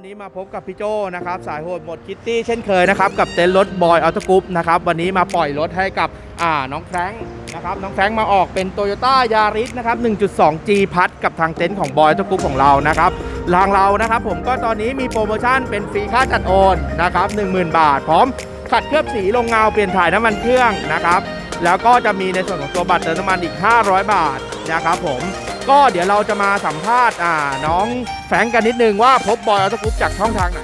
ันนี้มาพบกับพี่โจนะครับสายโหดหมดคิตตี้เช่นเคยนะครับกับเต็นท์รถบอยออโตกรุ๊ปนะครับวันนี้มาปล่อยรถให้กับอ่าน้องแฟรงค์นะครับน้องแฟรงค์มาออกเป็น t o y ยต้ายาริสนะครับ 1.2G พัดกับทางเต็นท์ของบอยออโตกรุ๊ปของเรานะครับทางเรานะครับผมก็ตอนนี้มีโปรโมชั่นเป็นฟรีค่าจัดโอนนะครับ10,000 บาท พร้อมขัดเคลือบสีลงเงาเปลี่ยนถ่ายน้ำมันเครื่องนะครับแล้วก็จะมีในส่วนของตัวบัตรเติมน้ำมันอีก 500 บาทนะครับผม ก็เดี๋ยวเราจะมาสัมภาษณ์อ่าน้องแฟรงค์กันนิดนึงว่าพบบอยออโตกรุ๊ปจากช่องทางไหน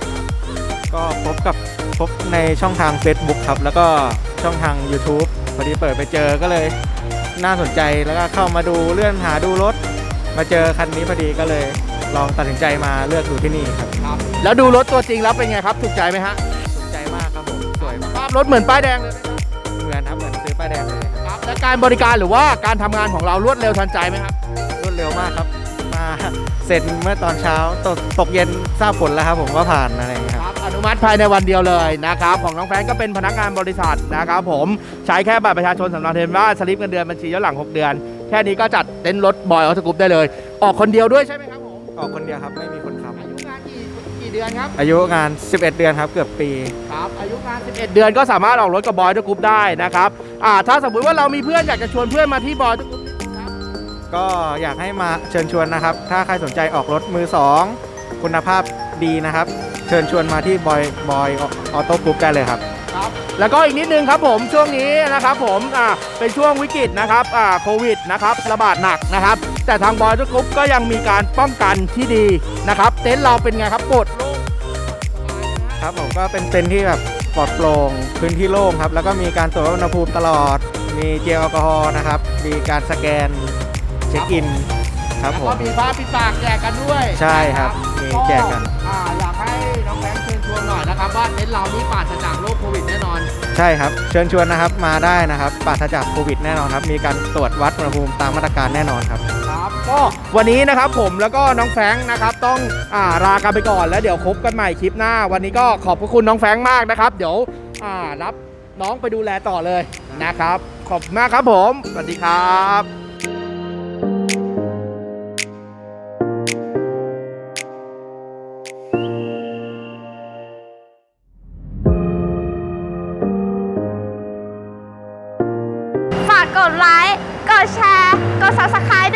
ก็พบกับพบในช่องทาง Facebook ครับ แล้วก็ช่องทาง YouTube พอดีเปิดไปเจอก็เลยน่าสนใจแล้วก็เข้ามาดูเลื่อนหาดูรถ มาเจอคันนี้พอดีก็เลย ลองตัดสินใจมาเลือกดูที่นี่ครับครับแล้วดูรถตัวจริงแล้วเป็นไงครับถูกใจไหมฮะสนใจมากครับผมสวยสภาพรถเหมือนป้ายแดงเลยไหมเหมือนครับเหมือนซื้อป้ายแดงเลยครับครับและการบริการหรือว่าการทำงานของเรารวดเร็วทันใจไหมครับ รวดเร็วมากครับ มาเสร็จเมื่อตอนเช้าตกตกเย็นทราบผลแล้วครับผมว่าผ่านอะไรอย่างเงี้ยคครับ รับอนุมัติภายในวันเดียวเลยนะครับ ของน้องแฟรงค์ก็เป็นพนักงานบริษัทนะครับผมใช้แค่บัตรประชาชนสำเนาทะเบียนบ้านสลิปเงินเดือนบัญชีย้อนหลัง 6 เดือน แค่นี้ก็จัดเต็นท์รถบอยออโตกรุ๊ปได้เลย ออกคนเดียวด้วยใช่ไหมครับผมออกคนเดียวครับไม่มีคนขับอายุงานกี่กี่เดือนครับอายุงาน 11 เดือนครับเกือบปี ครับอายุงาน 11 เดือนก็สามารถออกรถกับบอยทุกกรุ๊ปได้นะครับอ่าถ้าสมมุติว่าเรามีเพื่อนอยากจะชวนเพื่อนมาที่บอยทุกกรุ๊ปครับ ก็อยากให้มาเชิญชวนนะครับ ถ้าใครสนใจออกรถมือ 2 คุณภาพดีนะครับ เชิญชวนมาที่บอยบอยออโต้กรุ๊ปได้เลยครับ ครับแล้วก็อีกนิดนึงครับผมช่วงนี้นะครับผมอ่าเป็นช่วงวิกฤตนะครับอ่าโควิดนะครับระบาดหนักนะครับ แต่ทางบอยทุกกรุ๊ปก็ยังมีการป้องกันที่ดีนะครับ เต็นท์เราเป็นไงครับโปรดโล่งครับผมก็เป็นเต็นท์ที่แบบปลอดโปร่งพื้นที่โล่งครับ แล้วก็มีการตรวจวัดอุณหภูมิตลอด มีเจลแอลกอฮอล์นะครับ มีการสแกน เช็คอินครับแล้วผก็มมีผ้าปิดปากแจกกันด้วยใช่ครับมีแจกกัน อ่าอยากให้น้องแบงค์เชิญชวนหน่อยนะครับว่าเต็นท์เรานี้ปราศจากโรคโควิดแน่นอน ใช่ครับ เชิญชวนนะครับมาได้นะครับปราศจากโควิดแน่นอนครับ มีการตรวจวัดอุณหภูมิตามมาตรการแน่นอนครับ ครับก็วันนี้นะครับผมแล้วก็น้องแฟรงค์นะครับต้องอ่าลากันไปก่อนแล้วเดี๋ยวคบกันใหม่คลิปหน้า วันนี้ก็ขอบพระคุณน้องแฟรงค์มากนะครับ เดี๋ยวอ่ารับน้องไปดูแลต่อเลยนะครับ ขอบคุณมากครับผม สวัสดีครับ กกดไลค์ กดแชร์ กด subscribe ด้วยนะคะเอ